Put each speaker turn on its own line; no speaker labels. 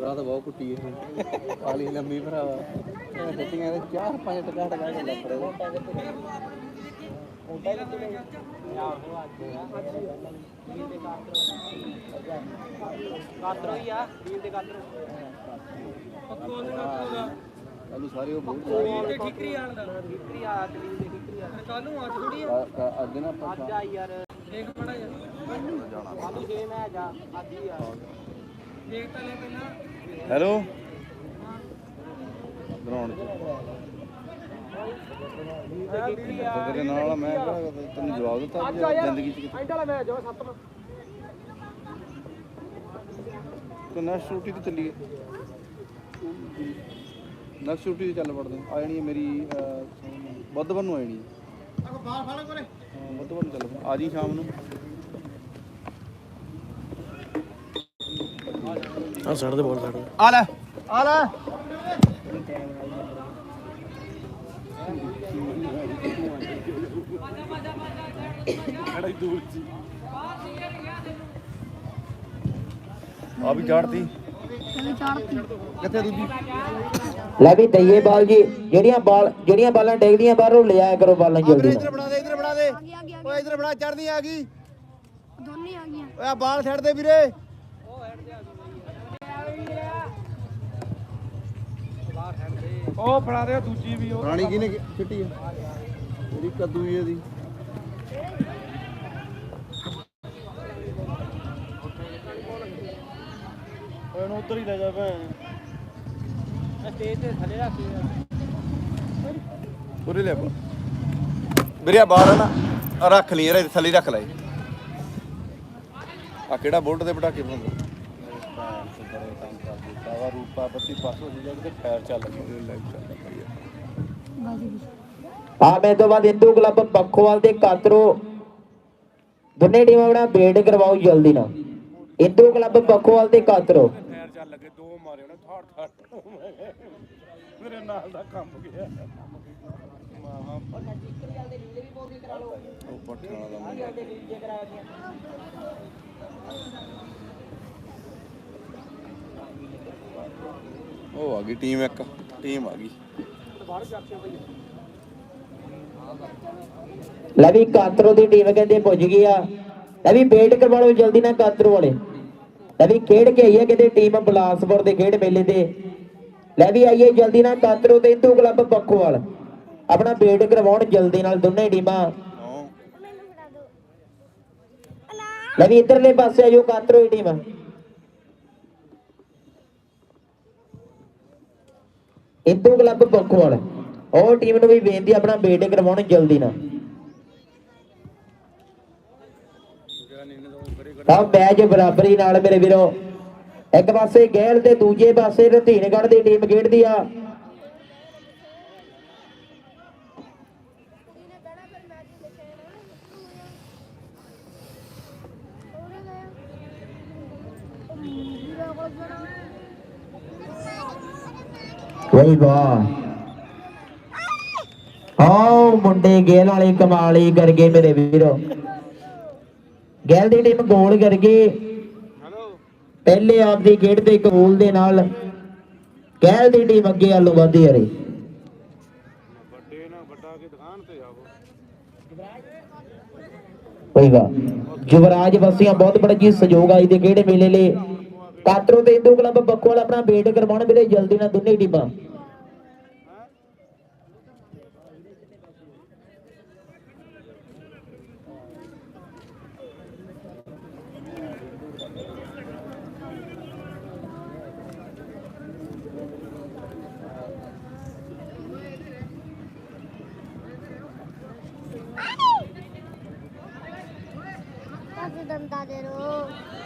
ਰਾਤ ਬਹੁਤ ਕੁੱਟੀ ਇਹ। ਪਾਲੀ ਲੰਮੀ ਭਰਾਵਾ। ਸੱਚੀਆਂ ਦੇ ਚਾਰ ਪੰਜ ਟਕਾ ਟਕਾ ਕੇ ਲੱਗ ਰਿਹਾ
ਕਾਤਰੋ ਹੀ ਆ ਵੀਰ ਦੇ ਕਾਤਰੋ
ਕੱਲੂ ਸਾਰੇ ਉਹ ਬਹੁਤ
ਤੇ ਠੀਕਰੀ ਆਣ ਦਾ ਠੀਕਰੀ ਆ। ਤੇ ਵੀਰ ਦੇ ਠੀਕਰੀ ਆ। ਕੱਲ ਨੂੰ ਅੱਜ ਥੋੜੀ
ਆ- ਆ- ਅੱਜ ਨਾ ਆਪਾਂ
ਅੱਜ ਆ ਯਾਰ। ਦੇਖ ਮੜਾ ਯਾਰ ਅੱਜ ਛੇ ਮੈਚ ਆ ਅੱਜ ਹੀ ਆ। ਦੇਖ ਤਾਂ ਲੈ ਪਹਿਲਾਂ।
ਹੈਲੋ ਗਰਾਊਂਡ 'ਚ ਤੇਰੇ ਨਾਲ ਆ, ਮੈਂ ਕਿਹੜਾ ਤੈਨੂੰ ਜਵਾਬ ਦਿੱਤਾ ਵੀ ਜ਼ਿੰਦਗੀ 'ਚ ਕਿਤੇ।
ਐਂਡ ਵਾਲਾ ਮੈਚ ਆ ਸੱਤਵਾਂ
ਤੂੰ ਨੈਕਸਟ ਛੁੱਟੀ ਤੇ ਚੱਲੀਏ। ਨੈਕਸਟ ਛੁੱਟੀ ਤੇ ਚੱਲ ਪੜਦੇ ਆ ਜਾਣੀ ਹੈ ਮੇਰੀ ਅਹ, ਬੁੱਧਵਾਰ ਨੂੰ ਆ ਜਾਣੀ ਹੈ।
ਬਾਹਰ ਫੜ ਕੋਲੇ।
ਹਾਂ, ਬੁੱਧਵਾਰ ਨੂੰ ਚੱਲ ਆ ਜੀ ਸ਼ਾਮ ਨੂੰ।
ਆ ਛੱਡ ਦੇ ਬੋਲ ਦੇ
ਆ ਲੈ। ਆ ਲੈ। ਆ ਵੀ ਝਾੜਤੀ ਕਿੱਥੇ ਦੂਜੀ?
ਲੈ ਵੀ ਦਈਏ ਬਾਲ ਜੀ ਜਿਹੜੀਆਂ ਬਾਲ ਜਿਹੜੀਆਂ ਬਾਲਾਂ ਡੇਗਦੀਆਂ ਬਾਹਰੋਂ ਲਿਆਇਆ ਕਰੋ ਬਾਲਾਂ ਜਲਦੀ।
ਇੱਧਰ ਬਣਾ ਦੇ ਇੱਧਰ ਬਣਾ ਦੇ। ਓਏ ਇੱਧਰ ਬਣਾ ਚੜਦੀ ਆ ਗਈ।
ਦੋਨੇ ਆ ਗਈਆਂ।
ਓਏ ਬਾਲ ਛੱਡ ਦੇ ਵੀਰੇ।
ਉਹ ਫੜਾ ਦੇ ਦੂਜੀ ਵੀ ਉਹ
ਰਾਣੀ ਕਿਹਨੇ ਛਿੱਟੀ ਆ? ਜਿਹੜੀ ਕੱਦੂ ਹੀ ਇਹਦੀ।
ਉਹਨੂੰ ਉੱਧਰ ਹੀ ਲੈ ਜਾ ਭੈਣ।
ਸਟੇਜ ਤੇ ਥੱਲੇ ਰੱਖ
ਉਰੇ ਲੈ ਆਪਣਾ। ਵੀਰੇ ਆ ਬਾਹਰ ਆ ਨਾ। ਆਹ ਰੱਖ ਲਈ ਇਹਦੇ ਥੱਲੇ ਰੱਖ ਲੈ। ਆ ਕਿਹੜਾ ਬੁਲਟ ਦੇ ਪਟਾਕੇ ਪਾਉਂਦਾ। ਸਾਵਾ ਰੂਪਾ ਬੱਤੀ ਪਾਸੋਂ ਜਿਹੜਾ ਤੇ ਫਾਇਰ ਚੱਲ ਗਈ ਲਾਈਵ ਚੱਲ ਰਹੀ
ਆ ਮੈਂ ਤੋਂ ਬਾਅਦ ਇੰਦੂ ਕਲੱਬ ਪੱਖੋਵਾਲ ਤੇ ਕਾਤਰੋ ਦੋਨੇ ਟੀਮਾਂ ਬਣਾ ਬੇਟ ਕਰਵਾਓ ਜਲਦੀ ਨਾਲ। ਇੰਦੂ ਕਲੱਬ ਪੱਖੋਵਾਲ ਤੇ ਕਾਤਰੋ।
ਫੇਰ ਚੱਲ ਲੱਗੇ ਦੋ ਮਾਰੇ ਉਹਨੇ ਥਾੜ ਥਾੜ ਮੇਰੇ ਨਾਲ ਦਾ ਕੰਮ ਗਿਆ ਮਾਮਾ
ਉਹ ਪਟਣਾ ਦਾ ਮੁੰਡਾ। ਆ ਗਈ ਟੀਮ ਇੱਕ ਟੀਮ ਆ ਗਈ।
ਲੈ ਵੀ ਕਾਤਰੋ ਦੀ ਟੀਮ ਕਹਿੰਦੇ ਪੁੱਜ ਗਈ ਆ। ਲੈ ਵੀ ਬੇਟ ਕਰਵਾ ਲਓ ਜਲਦੀ ਨਾਲ ਕਾਤਰੋ ਵਾਲੇ। ਲੈ ਵੀ ਖੇਡ ਕੇ ਆਈ ਹੈ ਕਹਿੰਦੇ ਟੀਮ ਬਲਾਸਪੁਰ ਦੇ ਖੇਡ ਮੇਲੇ ਤੇ। ਲੈ ਵੀ ਆਈਏ ਜਲਦੀ ਨਾਲ ਕਾਤਰੋ ਤੇ ਹਿੰਦੂ ਕਲੱਬ ਪੱਖੋਵਾਲ। ਆਪਣਾ ਬੇਟ ਕਰਵਾਉਣ ਜਲਦੀ ਨਾਲ ਦੋਨੇ ਟੀਮਾਂ ਲੈ ਵੀ ਇਧਰਲੇ ਪਾਸੇ ਆ ਜੋ ਕਾਤਰੋ ਦੀ ਟੀਮ ਹਿੰਦੂ ਕਲੱਬ ਪੱਖੋਵਾਲ ਉਹ ਟੀਮ ਨੂੰ ਵੀ ਬੇਨਤੀ ਆਪਣਾ ਬੇਟ ਕਰਵਾਉਣ ਜਲਦੀ ਨਾਲ। ਤਾਂ ਮੈਚ ਬਰਾਬਰੀ ਨਾਲ ਮੇਰੇ ਵੀਰੋ। ਇੱਕ ਪਾਸੇ ਗਹਿਲ ਤੇ ਦੂਜੇ ਪਾਸੇ ਰਧੀਨਗੜ੍ਹ ਦੀ ਟੀਮ ਖੇਡਦੀ ਆ। ਵਈ ਵਾਹ ਆਓ ਮੁੰਡੇ ਗੇਲ ਵਾਲੇ ਕਮਾਲੀ ਕਰ ਗਏ ਮੇਰੇ ਵੀਰੋ। ਗੈਲ ਦੀ ਟੀਮ ਗੋਲ ਕਰ ਗਈ। ਪਹਿਲੇ ਆਪ ਦੀ ਖੇਡ ਦੇ ਕਬੂਲ ਦੇ ਨਾਲ ਗੈਲ ਦੀ ਟੀਮ ਅੱਗੇ ਆਲੂ ਵਧੀ ਆ ਰਹੀ
ਵੱਡੇ ਨਾ ਵੱਡਾ ਕੇ ਦੁਕਾਨ ਤੇ ਜਾਵੋ
ਕੋਈ ਵਾ ਯੁਵਰਾਜ ਵਸੀਆਂ, ਬਹੁਤ ਬੜਾ ਜੀ ਸਹਿਯੋਗ ਆਈ ਦੇ ਕਿਹੜੇ ਮੇਲੇ ਲਈ। ਕਾਤਰੋ ਤੇ ਹਿੰਦੂ ਕਲੱਬ ਬੱਕੋਲ ਆਪਣਾ ਵੇਟ ਕਰਵਾਉਣ ਵੀਰੇ ਜਲਦੀ ਨਾਲ ਦੋਨੇ ਟੀਮਾਂ।
ਦੰਦਾ ਦੇ ਰੋ।